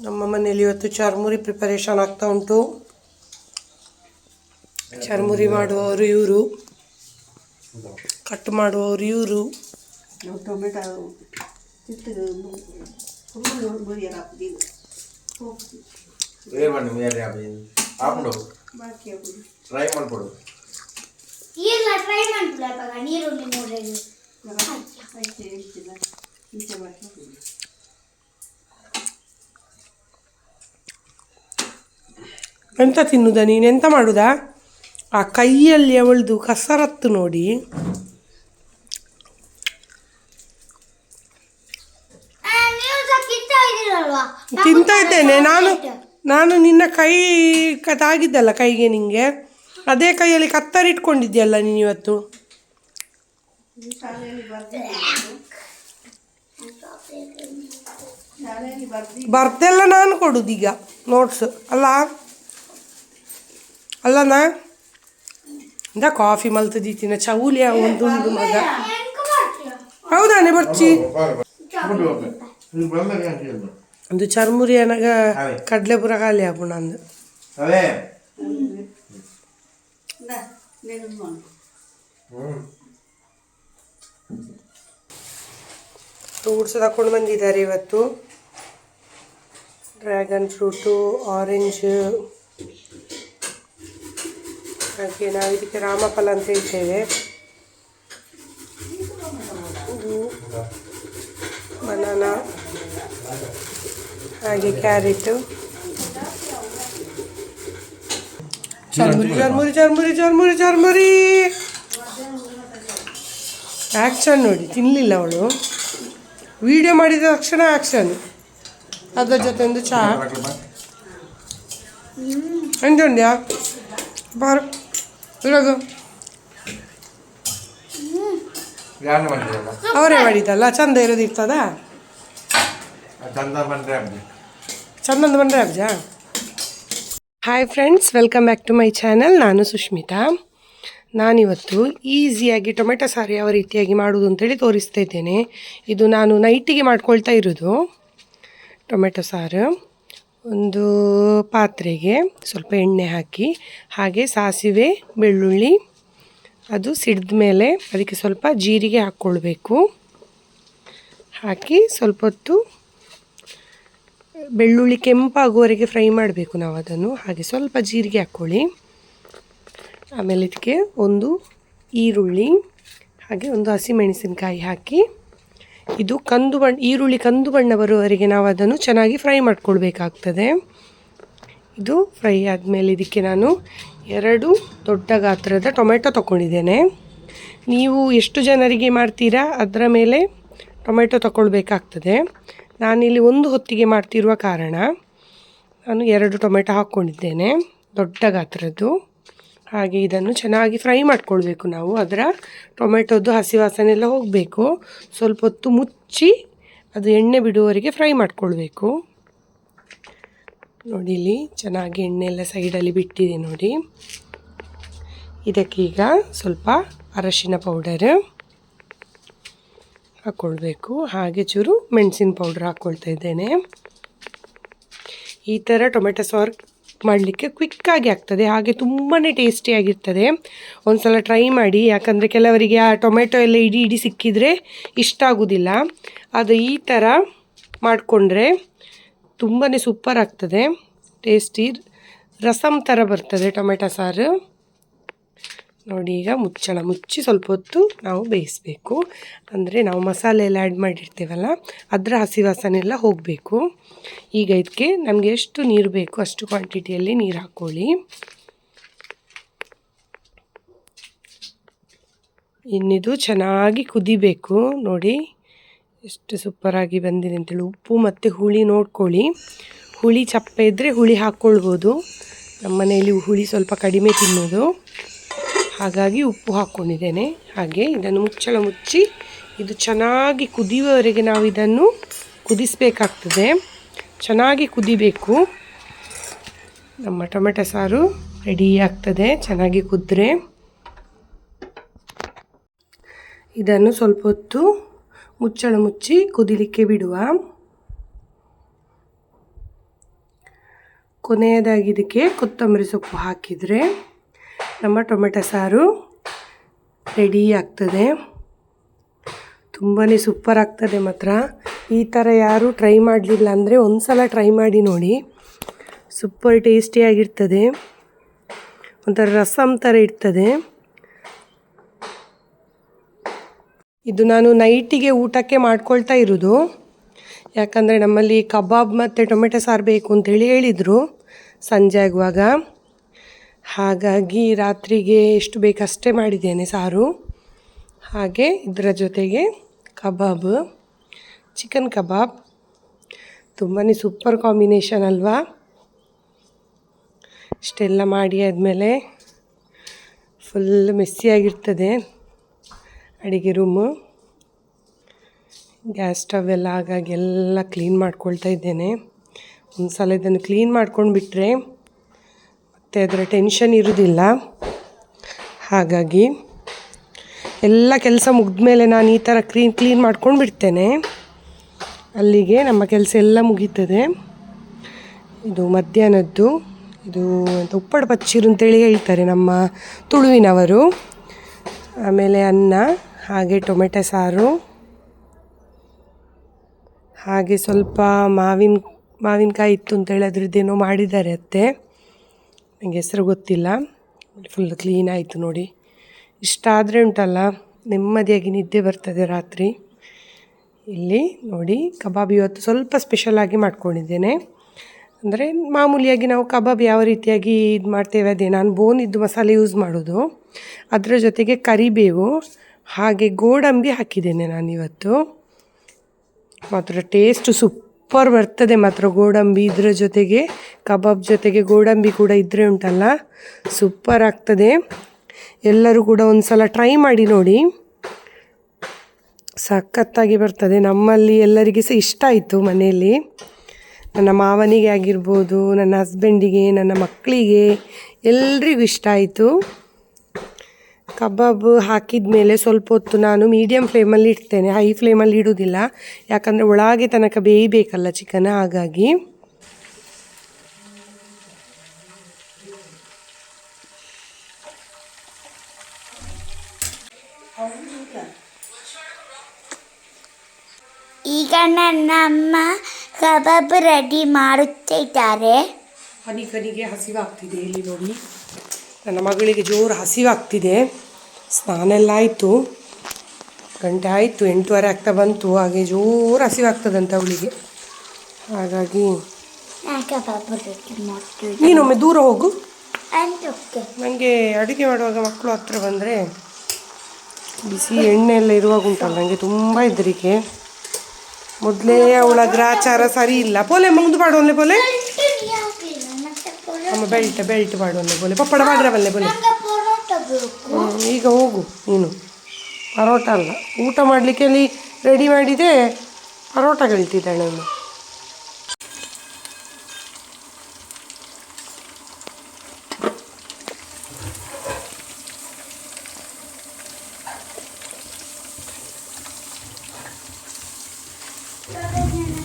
ನಮ್ಮ ಮನೆಯಲ್ಲಿ ಇವತ್ತು ಚರ್ಮುರಿ ಪ್ರಿಪರೇಷನ್ ಆಗ್ತಾ ಉಂಟು ಚರ್ಮುರಿ ಮಾಡುವವರು ಇವರು ಕಟ್ ಮಾಡುವವರು ಇವರು ತಿಟ್ಟು ಎಂತ ತಿನ್ನುದ ನೀನು? ಎಂತ ಮಾಡುದಾ? ಆ ಕೈಯಲ್ಲಿ ಅವಳದು ಕಸರತ್ತು ನೋಡಿ. ತಿಂತ ಇದ್ದೇನೆ. ನಾನು ನಾನು ನಿನ್ನ ಕೈ ತಾಗಿದ್ದಲ್ಲ ಕೈಗೆ ನಿಂಗೆ? ಅದೇ ಕೈಯಲ್ಲಿ ಕತ್ತರಿಟ್ಕೊಂಡಿದ್ಯಲ್ಲ ನೀನು ಇವತ್ತು? ಬರ್ದೆಲ್ಲ ನಾನು ಕೊಡುದೀಗ ನೋಟ್ಸ್ ಅಲ್ಲ? ಅಲ್ಲನಾ ಇಂದ ಕಾಫಿ ಮಲ್ತದೀತಿನ ಚೌಲಿಯ ಒಂದು ಮಗ. ಹೌದಾನೆ ಬರ್ಚಿ. ಒಂದು ಚರ್ಮುರಿ ಅನಗ ಕಡ್ಲೆಪುರ ಕಡ್ಲೆ ಪುರ ಖಾಲಿ ಆಪುಣ ಅಂದು ಫ್ರೂಟ್ಸ್ ತಗೊಂಡು ಬಂದಿದ್ದಾರೆ ಇವತ್ತು. Dragon fruit, orange. ಹಾಗೆ ನಾವು ಇದಕ್ಕೆ ರಾಮಫಲ ಅಂತ ಹೇಳ್ತೇವೆ. ಇದು ಬನಾನಾ ಹಾಗೆ ಕ್ಯಾರೆಟು. ಚರ್ಮುರಿ ಚರ್ಮುರಿ ಚರ್ಮುರಿ ಚರ್ಮುರಿ ಚರ್ಮುರಿ. ಆ್ಯಕ್ಷನ್ ನೋಡಿ ತಿನ್ನಲಿಲ್ಲ ಅವಳು. ವಿಡಿಯೋ ಮಾಡಿದ ತಕ್ಷಣ ಆ್ಯಕ್ಷನ್ ಅದರ ಜೊತೆ ಒಂದು ಚಹಾ. ಎಂತುಂಡ್ಯಾ ಬಾರು. ಇರೋದು? ಅವರೇ ಮಾಡಿದ್ದಲ್ಲ? ಚಂದ ಬಂದ್ರೆ ಅಬ್ಬಿ ಚಂದಂದು ಬಂದರೆ Abja hi friends welcome back to my channel ನಾನು ಸುಷ್ಮಿತಾ ನಾನಿವತ್ತು ಈಸಿಯಾಗಿ ಟೊಮೆಟೊ ಸಾರು ಯಾವ ರೀತಿಯಾಗಿ ಮಾಡೋದು ಅಂತೇಳಿ ತೋರಿಸ್ತಾ ಇದ್ದೇನೆ. ಇದು ನಾನು ನೈಟಿಗೆ ಮಾಡ್ಕೊಳ್ತಾ ಇರೋದು. ಟೊಮೆಟೊ ಸಾರು. ಒಂದು ಪಾತ್ರೆಗೆ ಸ್ವಲ್ಪ ಎಣ್ಣೆ ಹಾಕಿ, ಹಾಗೆ ಸಾಸಿವೆ, ಬೆಳ್ಳುಳ್ಳಿ, ಅದು ಸಿಡಿದ ಮೇಲೆ ಅದಕ್ಕೆ ಸ್ವಲ್ಪ ಜೀರಿಗೆ ಹಾಕ್ಕೊಳ್ಬೇಕು. ಹಾಕಿ ಸ್ವಲ್ಪ ಹೊತ್ತು ಬೆಳ್ಳುಳ್ಳಿ ಕೆಂಪಾಗುವವರೆಗೆ ಫ್ರೈ ಮಾಡಬೇಕು ನಾವು ಅದನ್ನು. ಹಾಗೆ ಸ್ವಲ್ಪ ಜೀರಿಗೆ ಹಾಕ್ಕೊಳ್ಳಿ. ಆಮೇಲೆ ಇದಕ್ಕೆ ಒಂದು ಈರುಳ್ಳಿ, ಹಾಗೆ ಒಂದು ಹಸಿಮೆಣಸಿನಕಾಯಿ ಹಾಕಿ ಇದು ಕಂದು ಬಣ್ಣ, ಈರುಳ್ಳಿ ಕಂದು ಬಣ್ಣ ಬರುವವರೆಗೆ ನಾವು ಅದನ್ನು ಚೆನ್ನಾಗಿ ಫ್ರೈ ಮಾಡ್ಕೊಳ್ಬೇಕಾಗ್ತದೆ. ಇದು ಫ್ರೈ ಆದಮೇಲೆ ಇದಕ್ಕೆ ನಾನು ಎರಡು ದೊಡ್ಡ ಗಾತ್ರದ ಟೊಮೆಟೊ ತಗೊಂಡಿದ್ದೇನೆ ನೀವು ಎಷ್ಟು ಜನರಿಗೆ ಮಾಡ್ತೀರಾ ಅದರ ಮೇಲೆ ಟೊಮೆಟೊ ತಗೊಳ್ಬೇಕಾಗ್ತದೆ ನಾನಿಲ್ಲಿ ಒಂದು ಹೊತ್ತಿಗೆ ಮಾಡ್ತಿರುವ ಕಾರಣ ನಾನು ಎರಡು ಟೊಮೆಟೊ ಹಾಕ್ಕೊಂಡಿದ್ದೇನೆ, ದೊಡ್ಡ ಗಾತ್ರದ್ದು. ಹಾಗೆ ಇದನ್ನು ಚೆನ್ನಾಗಿ ಫ್ರೈ ಮಾಡ್ಕೊಳ್ಬೇಕು ನಾವು. ಅದರ ಟೊಮೆಟೊದ್ದು ಹಸಿ ವಾಸನೆ ಎಲ್ಲ ಹೋಗಬೇಕು. ಸ್ವಲ್ಪ ಹೊತ್ತು ಮುಚ್ಚಿ ಅದು ಎಣ್ಣೆ ಬಿಡುವವರೆಗೆ ಫ್ರೈ ಮಾಡ್ಕೊಳ್ಬೇಕು. ನೋಡಿ ಇಲ್ಲಿ ಚೆನ್ನಾಗಿ ಎಣ್ಣೆ ಎಲ್ಲ ಸೈಡಲ್ಲಿ ಬಿಟ್ಟಿದೆ ನೋಡಿ. ಇದಕ್ಕೀಗ ಸ್ವಲ್ಪ ಅರಶಿನ ಪೌಡರ್ ಹಾಕ್ಕೊಳ್ಬೇಕು ಹಾಗೆ ಚೂರು ಮೆಣಸಿನ ಪೌಡ್ರ್ ಹಾಕ್ಕೊಳ್ತಾ ಇದ್ದೇನೆ. ಈ ಥರ ಟೊಮೆಟೊ ಸಾರು ಮಾಡಲಿಕ್ಕೆ ಕ್ವಿಕ್ಕಾಗಿ ಆಗ್ತದೆ. ಹಾಗೆ ತುಂಬಾ ಟೇಸ್ಟಿಯಾಗಿರ್ತದೆ ಒಂದು ಸಲ ಟ್ರೈ ಮಾಡಿ. ಯಾಕಂದರೆ ಕೆಲವರಿಗೆ ಆ ಟೊಮೆಟೊ ಎಲ್ಲ ಇಡೀ ಇಡೀ ಸಿಕ್ಕಿದರೆ ಇಷ್ಟ ಆಗೋದಿಲ್ಲ. ಅದು ಈ ಥರ ಮಾಡಿಕೊಂಡ್ರೆ ತುಂಬಾ ಸೂಪರ್ ಆಗ್ತದೆ. ಟೇಸ್ಟಿ ರಸಮ್ ಥರ ಬರ್ತದೆ ಟೊಮೆಟೊ ಸಾರು. ನೋಡಿ, ಈಗ ಮುಚ್ಚಳ. ಮುಚ್ಚಿ ಸ್ವಲ್ಪ ಹೊತ್ತು ನಾವು ಬೇಯಿಸಬೇಕು. ಅಂದರೆ ನಾವು ಮಸಾಲೆ ಎಲ್ಲ ಆ್ಯಡ್ ಮಾಡಿರ್ತೀವಲ್ಲ, ಅದರ ಹಸಿ ವಾಸನೆ ಎಲ್ಲ ಹೋಗಬೇಕು. ಈಗ ಇದಕ್ಕೆ ನಮಗೆ ಎಷ್ಟು ನೀರು ಬೇಕು ಅಷ್ಟು ಕ್ವಾಂಟಿಟಿಯಲ್ಲಿ ನೀರು ಹಾಕ್ಕೊಳ್ಳಿ ಇನ್ನಿದು ಚೆನ್ನಾಗಿ ಕುದಿಬೇಕು. ನೋಡಿ, ಎಷ್ಟು ಸೂಪರಾಗಿ ಬಂದಿದೆ ಅಂತೇಳಿ. ಉಪ್ಪು ಮತ್ತು ಹುಳಿ ನೋಡ್ಕೊಳ್ಳಿ. ಹುಳಿ, ಚಪ್ಪೆ ಇದ್ದರೆ ಹುಳಿ ಹಾಕ್ಕೊಳ್ಬೋದು. ನಮ್ಮ ಮನೆಯಲ್ಲಿ ಹುಳಿ ಸ್ವಲ್ಪ ಕಡಿಮೆ ತಿನ್ನೋದು. ಹಾಗಾಗಿ ಉಪ್ಪು ಹಾಕ್ಕೊಂಡಿದ್ದೇನೆ. ಹಾಗೆ ಇದನ್ನು ಮುಚ್ಚಳ ಮುಚ್ಚಿ ಇದು ಚೆನ್ನಾಗಿ ಕುದಿಯುವವರೆಗೆ ನಾವು ಇದನ್ನು ಕುದಿಸಬೇಕಾಗ್ತದೆ. ಚೆನ್ನಾಗಿ ಕುದಿಬೇಕು. ನಮ್ಮ ಟೊಮೆಟೊ ಸಾರು ರೆಡಿ ಆಗ್ತದೆ ಚೆನ್ನಾಗಿ ಕುದ್ರೆ. ಇದನ್ನು ಸ್ವಲ್ಪ ಹೊತ್ತು ಮುಚ್ಚಳ ಮುಚ್ಚಿ ಕುದಿಲಿಕ್ಕೆ ಬಿಡುವ. ಕೊನೆಯದಾಗಿ ಇದಕ್ಕೆ ಕೊತ್ತಂಬರಿ ಸೊಪ್ಪು ಹಾಕಿದರೆ ನಮ್ಮ ಟೊಮೆಟೊ ಸಾರು ರೆಡಿ ಆಗ್ತದೆ. ತುಂಬಾ ಸೂಪರ್ ಆಗ್ತದೆ ಮಾತ್ರ. ಈ ಥರ ಯಾರೂ ಟ್ರೈ ಮಾಡಲಿಲ್ಲ ಅಂದರೆ ಒಂದು ಸಲ ಟ್ರೈ ಮಾಡಿ ನೋಡಿ. ಸೂಪರ್ ಟೇಸ್ಟಿಯಾಗಿರ್ತದೆ ಒಂಥರ ರಸಮ್ ಥರ ಇರ್ತದೆ. ಇದು ನಾನು ನೈಟಿಗೆ ಊಟಕ್ಕೆ ಮಾಡ್ಕೊಳ್ತಾ ಇರೋದು. ಯಾಕಂದರೆ ನಮ್ಮಲ್ಲಿ ಕಬಾಬ್ ಮತ್ತು ಟೊಮೆಟೊ ಸಾರು ಬೇಕು ಅಂತೇಳಿ ಹೇಳಿದರು. ಸಂಜೆ ಆಗುವಾಗ. ಹಾಗಾಗಿ ರಾತ್ರಿಗೆ ಎಷ್ಟು ಬೇಕಷ್ಟೇ ಮಾಡಿದ್ದೇನೆ ಸಾರು. ಹಾಗೆ ಇದರ ಜೊತೆಗೆ ಕಬಾಬ್, ಚಿಕನ್ ಕಬಾಬ್. ತುಂಬಾ ಸೂಪರ್ ಕಾಂಬಿನೇಷನ್ ಅಲ್ವಾ? ಇಷ್ಟೆಲ್ಲ ಮಾಡಿ ಆದಮೇಲೆ ಫುಲ್ ಮೆಸ್ಸಿಯಾಗಿರ್ತದೆ ಅಡುಗೆ ರೂಮು ಗ್ಯಾಸ್ ಸ್ಟವ್ ಎಲ್ಲ ಹಾಗಾಗಿ ಎಲ್ಲ ಕ್ಲೀನ್ ಮಾಡ್ಕೊಳ್ತಾ ಇದ್ದೇನೆ. ಒಂದು ಸಲ ಇದನ್ನು ಕ್ಲೀನ್ ಮಾಡ್ಕೊಂಡು ಬಿಟ್ಟರೆ ಮತ್ತು ಅದರ ಟೆನ್ಷನ್ ಇರೋದಿಲ್ಲ. ಹಾಗಾಗಿ ಎಲ್ಲ ಕೆಲಸ ಮುಗಿದ ಮೇಲೆ ನಾನು ಈ ಥರ ಕ್ಲೀನ್ ಕ್ಲೀನ್ ಮಾಡ್ಕೊಂಡು ಬಿಡ್ತೇನೆ. ಅಲ್ಲಿಗೆ ನಮ್ಮ ಕೆಲಸ ಎಲ್ಲ ಮುಗೀತದೆ. ಇದು ಮಧ್ಯಾಹ್ನದ್ದು. ಇದು ಅಂತ ಉಪ್ಪಡ ಪಚ್ಚಿರು ಅಂತೇಳಿ ಹೇಳ್ತಾರೆ ನಮ್ಮ ತುಳುವಿನವರು. ಆಮೇಲೆ ಅನ್ನ, ಹಾಗೆ ಟೊಮೆಟೊ ಸಾರು. ಹಾಗೆ ಸ್ವಲ್ಪ ಮಾವಿನ, ಮಾವಿನಕಾಯಿ ಇತ್ತು ಅಂತೇಳಿ ಅದ್ರದ್ದೇನೋ ಮಾಡಿದ್ದಾರೆ ಅತ್ತೆ. ನನಗೆ ಹೆಸರು ಗೊತ್ತಿಲ್ಲ. ಫುಲ್ ಕ್ಲೀನ್ ಆಯಿತು ನೋಡಿ. ಇಷ್ಟ ಆದರೆ ಉಂಟಲ್ಲ, ನೆಮ್ಮದಿಯಾಗಿ ನಿದ್ದೆ ಬರ್ತದೆ ರಾತ್ರಿ. ಇಲ್ಲಿ ನೋಡಿ, ಕಬಾಬ್ ಇವತ್ತು ಸ್ವಲ್ಪ ಸ್ಪೆಷಲಾಗಿ ಮಾಡ್ಕೊಂಡಿದ್ದೇನೆ. ಅಂದರೆ ಮಾಮೂಲಿಯಾಗಿ ನಾವು ಕಬಾಬ್ ಯಾವ ರೀತಿಯಾಗಿ ಇದು ಮಾಡ್ತೇವೆ ಅದೇ, ನಾನು ಬೋನಿದ್ದು ಮಸಾಲೆ ಯೂಸ್ ಮಾಡೋದು. ಅದರ ಜೊತೆಗೆ ಕರಿಬೇವು, ಹಾಗೆ ಗೋಡಂಬಿ ಹಾಕಿದ್ದೇನೆ ನಾನಿವತ್ತು ಮಾತ್ರ ಟೇಸ್ಟ್ ಸೂಪರ್ ಬರ್ತದೆ ಮಾತ್ರ ಗೋಡಂಬಿ ಇದರ ಜೊತೆಗೆ, ಕಬಾಬ್ ಜೊತೆಗೆ ಗೋಡಂಬಿ ಕೂಡ ಇದ್ದರೆ ಉಂಟಲ್ಲ? ಸೂಪರ್ ಆಗ್ತದೆ. ಎಲ್ಲರೂ ಕೂಡ ಒಂದು ಸಲ ಟ್ರೈ ಮಾಡಿ ನೋಡಿ. ಸಖತ್ತಾಗಿ ಬರ್ತದೆ. ನಮ್ಮಲ್ಲಿ ಎಲ್ಲರಿಗೆ ಸಹ ಇಷ್ಟ ಆಯಿತು ಮನೆಯಲ್ಲಿ. ನನ್ನ ಮಾವನಿಗೆ ಆಗಿರ್ಬೋದು, ನನ್ನ ಹಸ್ಬೆಂಡಿಗೆ ನನ್ನ ಮಕ್ಕಳಿಗೆ ಎಲ್ರಿಗೂ ಇಷ್ಟ ಆಯಿತು. ಕಬಾಬ್ ಹಾಕಿದ ಮೇಲೆ ಸ್ವಲ್ಪ ಹೊತ್ತು ನಾನು ಮೀಡಿಯಮ್ ಫ್ಲೇಮಲ್ಲಿ ಇಡ್ತೇನೆ. ಹೈ ಫ್ಲೇಮಲ್ಲಿ ಇಡುವುದಿಲ್ಲ ಯಾಕಂದರೆ ಒಳಗೆ ತನಕ ಬೇಯಬೇಕಲ್ಲ ಚಿಕನ್ ಹಾಗಾಗಿ. ಈಗ ನನ್ನ ಅಮ್ಮ ಕಬಾಬ್ ರೆಡಿ ಮಾಡುತ್ತಿದ್ದಾರೆ. ಹನಿಕನಿಗೆ ಹಸಿವಾಗ್ತಿದೆ ಇಲ್ಲಿ ನೋಡಿ. ನನ್ನ ಮಗಳಿಗೆ ಜೋರು ಹಸಿವಾಗ್ತಿದೆ. ಸ್ನಾನ ಎಲ್ಲ ಆಯಿತು. ಗಂಟೆ ಆಯಿತು ಎಂಟೂವರೆ ಆಗ್ತಾ ಬಂತು. ಹಾಗೆ ಜೋರು ಹಸಿವಾಗ್ತದಂತೆ ಅವಳಿಗೆ. ಹಾಗಾಗಿ ನೀನೊಮ್ಮೆ ದೂರ ಹೋಗು. ನನಗೆ ಅಡುಗೆ ಮಾಡುವಾಗ ಮಕ್ಕಳು ಹತ್ರ ಬಂದರೆ ಬಿಸಿ ಎಣ್ಣೆ ಎಲ್ಲ ಇರುವಾಗ ಉಂಟಲ್ಲ ನನಗೆ ತುಂಬ ಹೆದರಿಕೆ. ಮೊದಲೇ ಅವಳ ಗ್ರಾಚಾರ ಸರಿ ಇಲ್ಲ. ಪೋಲೆ ಮುಂದೆ ಪಾಡೋನ್ಲೆ ಪೋಲೆ. ಅಮ್ಮ ಬೆಲ್ಟ್ ಬೆಲ್ಟ್ ಪಾಡೋನ್ಲೆ ಪೋಲೆ. ಪಪ್ಪಡ ಮಾಡ್ರವಲ್ಲೆ ಪೋಲೆ. ಪರೋಟ ಬೇಕು. ಈಗ ಹೋಗು ನೀನು. ಪರೋಟ ಅಲ್ಲ. ಊಟ ಮಾಡಲಿಕ್ಕೆ ಅಲ್ಲಿ ರೆಡಿ ಮಾಡಿದೆ. ಪರೋಟ ಕಳಿತಿದ್ದಾಳೆ ಅವನು. ಸ್ಪೆಷಲ್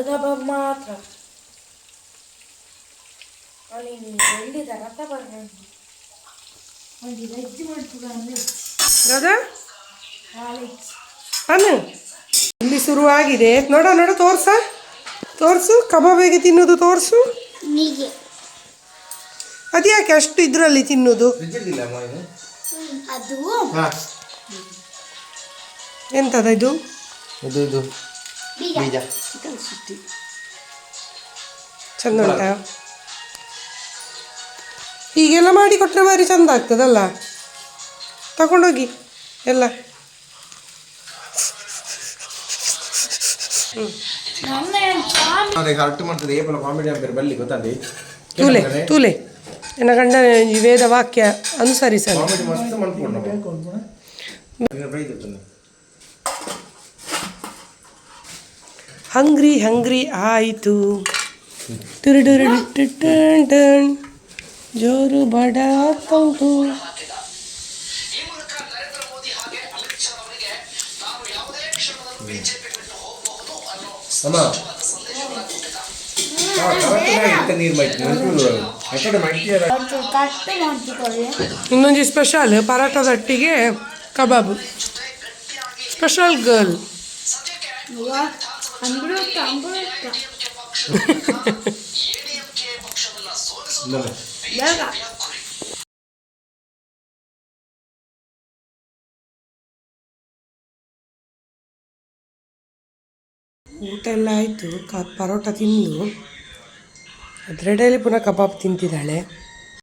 ಕಬಾಬ್ ಮಾತ್ರ ಅನ್ನು ಇಲ್ಲಿ ಶುರುವಾಗಿದೆ. ನೋಡ ನೋಡ ತೋರ್ಸ. ತೋರಿಸು ಕಬಾಬ್ ಹೇಗೆ ತಿನ್ನೋದು ತೋರಿಸು. ಅದ ಅದ್ಯಾಕೆ ಅಷ್ಟು ಇದರಲ್ಲಿ ತಿನ್ನೋದು? ಫ್ರಿಜ್ಜಿಲ್ಲ ಅಮ್ಮ ಇದು? ಅದು ಹಾಂ. ಎಂತದ ಇದು? ಇದು ಇದು. ಬೀಜ. ಬೀಜ. ಚಿಕನ್ ಸುಟ್ಟಿ ಚಂದ ಉಂಟಾ? ಹೀಗೆಲ್ಲ ಮಾಡಿ ಕೊಟ್ಟರೆ ಭಾರಿ ಚಂದ ಆಗ್ತದಲ್ಲ? ತಗೊಂಡೋಗಿ ಎಲ್ಲ. ತೂಲೆ ತೂಲೆ. ನನ್ನ ಗಂಡ ಈ ವೇದ ವಾಕ್ಯ ಅನುಸರಿಸಲು ಕಾಮಿಡಿ ಮಸ್ತ್ ಮಾಡ್ಕೊಂಡು ಪ್ರೈಸ್ ಇರ್ತದೆ ಹಂಗ್ರಿ ಹಂಗ್ರಿ ಆಯಿತು. ಜೋರು ಬಡ ಆಗ್ತಾ ಅಮ್ಮ ಇನ್ನೊಂದು ಸ್ಪೆಷಲ್ ಪರಾಟದೊಟ್ಟಿಗೆ ಕಬಾಬ್ ಸ್ಪೆಷಲ್ ಗರ್ಲ್ ಬೇಗ ಊಟ ಎಲ್ಲ ಆಯಿತು. ಕ ಪರೋಟ ತಿಂದು. ಅದರಡೆಯಲ್ಲಿ ಪುನಃ ಕಬಾಬ್ ತಿಂತಿದ್ದಾಳೆ.